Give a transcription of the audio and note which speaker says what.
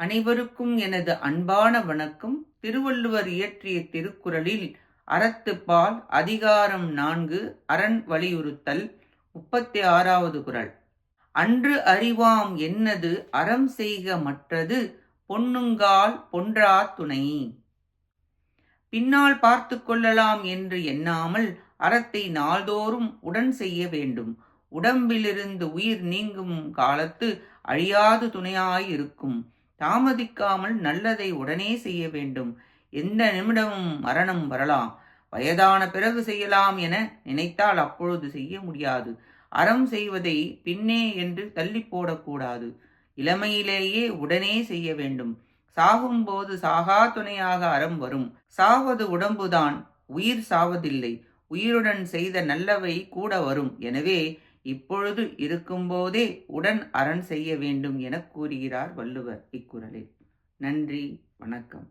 Speaker 1: அனைவருக்கும் எனது அன்பான வணக்கம். திருவள்ளுவர் இயற்றிய திருக்குறளில் அறத்துப்பால் அதிகாரம் நான்கு அரண் வலியுறுத்தல் முப்பத்தி ஆறாவது குரல். அன்று அறிவாம் என்னது அறம் செய்க மற்றது பொன்னுங்கால் பொன்றா துணை. பின்னால் பார்த்து கொள்ளலாம் என்று எண்ணாமல் அறத்தை நாள்தோறும் உடன் செய்ய வேண்டும். உடம்பிலிருந்து உயிர் நீங்கும் காலத்து அழியாது துணையாயிருக்கும். தாமதிக்காமல் நல்லதை உடனே செய்ய வேண்டும். எந்த நிமிடமும் மரணம் வரலாம். வயதான பிறகு செய்யலாம் என நினைத்தால் அப்பொழுது செய்ய முடியாது. அறம் செய்வதை பின்னே என்று தள்ளி போடக்கூடாது. இளமையிலேயே உடனே செய்ய வேண்டும். சாகும்போது சாகா துணையாக அறம் வரும். சாவது உடம்புதான் உயிர் சாவதில்லை. உயிருடன் செய்த நல்லவை கூட வரும். எனவே இப்பொழுது இருக்கும்போதே உடன் அரண் செய்ய வேண்டும் என கூறுகிறார் வள்ளுவர் இக்குறளில். நன்றி வணக்கம்.